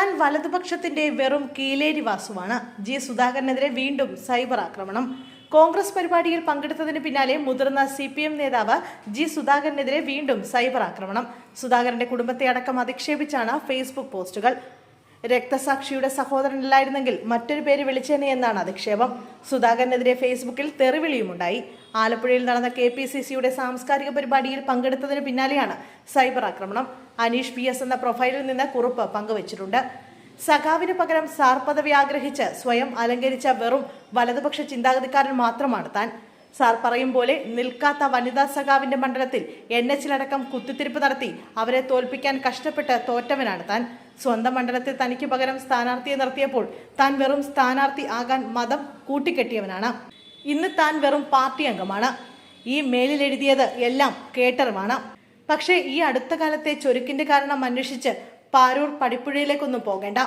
താൻ വലതുപക്ഷത്തിന്റെ വെറും കീലേരി വാസുവാണ് ജി. സുധാകരനെതിരെ വീണ്ടും സൈബർ ആക്രമണം. കോൺഗ്രസ് പരിപാടിയിൽ പങ്കെടുത്തതിന് പിന്നാലെ മുതിർന്ന സി പി എം നേതാവ് ജി. സുധാകരനെതിരെ വീണ്ടും സൈബർ ആക്രമണം. സുധാകരന്റെ കുടുംബത്തെ അടക്കം അധിക്ഷേപിച്ചാണ് ഫേസ്ബുക്ക് പോസ്റ്റുകൾ. രക്തസാക്ഷിയുടെ സഹോദരനല്ലായിരുന്നെങ്കിൽ മറ്റൊരു പേര് വിളിച്ചേനെ എന്നാണ് അധിക്ഷേപം. സുധാകരനെതിരെ ഫേസ്ബുക്കിൽ തെറിവിളിയുമുണ്ടായി. ആലപ്പുഴയിൽ നടന്ന കെ പി സി സിയുടെ സാംസ്കാരിക പരിപാടിയിൽ പങ്കെടുത്തതിന് പിന്നാലെയാണ് സൈബർ ആക്രമണം. അനീഷ് പി എസ് എന്ന പ്രൊഫൈലിൽ നിന്ന് കുറിപ്പ് പങ്കുവച്ചിട്ടുണ്ട്. സഖാവിന് പകരം സാർ പദവി ആഗ്രഹിച്ച് സ്വയം അലങ്കരിച്ച വെറും വലതുപക്ഷ ചിന്താഗതിക്കാരൻ മാത്രമാണ് താൻ. സാർ പറയും പോലെ നിൽക്കാത്ത വനിതാ സഖാവിന്റെ മണ്ഡലത്തിൽ എൻ എച്ചിലടക്കം കുത്തിത്തിരിപ്പ് നടത്തി അവരെ തോൽപ്പിക്കാൻ കഷ്ടപ്പെട്ട് തോറ്റവനാണ് താൻ. സ്വന്തം മണ്ഡലത്തിൽ തനിക്ക് പകരം സ്ഥാനാർത്ഥിയെ നിർത്തിയപ്പോൾ താൻ വെറും സ്ഥാനാർത്ഥി ആകാൻ മതം കൂട്ടിക്കെട്ടിയവനാണ്. ഇന്ന് താൻ വെറും പാർട്ടി അംഗമാണ്. ഈ മേലിൽ എഴുതിയത് എല്ലാം കേട്ടറിവാണ്. പക്ഷേ ഈ അടുത്ത കാലത്തെ ചൊരുക്കിന്റെ കാരണം അന്വേഷിച്ച് പാരൂർ പടിപ്പുഴയിലേക്കൊന്നും പോകേണ്ട.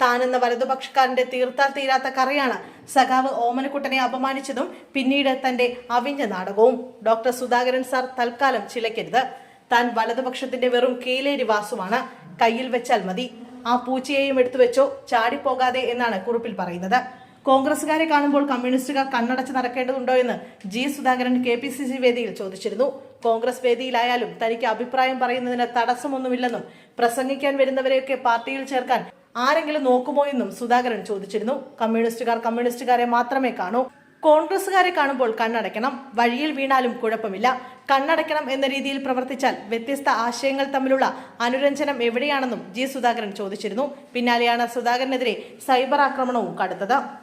താനെന്ന വലതുപക്ഷക്കാരന്റെ തീർത്താൽ തീരാത്ത കറയാണ്. സഖാവ് ഓമനക്കുട്ടനെ അപമാനിച്ചതും പിന്നീട് തന്റെ അവിഞ്ഞ നാടകവും. ഡോക്ടർ സുധാകരൻ സാർ തൽക്കാലം ചിലക്കരുത് താൻ വലതുപക്ഷത്തിന്റെ വെറും കീലേരി വാസുവാണ്. കയ്യിൽ വെച്ചാൽ മതി. ആ പൂച്ചയെയും എടുത്തു വെച്ചോ. ചാടിപ്പോകാതെ എന്നാണ് കുറിപ്പിൽ പറയുന്നത്. കോൺഗ്രസുകാരെ കാണുമ്പോൾ കമ്മ്യൂണിസ്റ്റുകാർ കണ്ണടച്ച് നടക്കേണ്ടതുണ്ടോ എന്ന് G Sudhakaran K P C C വേദിയിൽ ചോദിച്ചിരുന്നു. കോൺഗ്രസ് വേദിയിലായാലും തനിക്ക് അഭിപ്രായം പറയുന്നതിന് തടസ്സമൊന്നുമില്ലെന്നും പ്രസംഗിക്കാൻ വരുന്നവരെയൊക്കെ പാർട്ടിയിൽ ചേർക്കാൻ ആരെങ്കിലും നോക്കുമോ എന്നും സുധാകരൻ ചോദിച്ചിരുന്നു. കമ്മ്യൂണിസ്റ്റുകാർ കമ്മ്യൂണിസ്റ്റുകാരെ മാത്രമേ കാണൂ. കോൺഗ്രസുകാരെ കാണുമ്പോൾ കണ്ണടയ്ക്കണം. വഴിയിൽ വീണാലും കുഴപ്പമില്ല. കണ്ണടയ്ക്കണം എന്ന രീതിയിൽ പ്രവർത്തിച്ചാൽ വ്യത്യസ്ത ആശയങ്ങൾ തമ്മിലുള്ള അനുരഞ്ജനം എവിടെയാണെന്നും ജി സുധാകരൻ ചോദിച്ചിരുന്നു. പിന്നാലെയാണ് സുധാകരനെതിരെ സൈബർ ആക്രമണവും കടുത്തത്.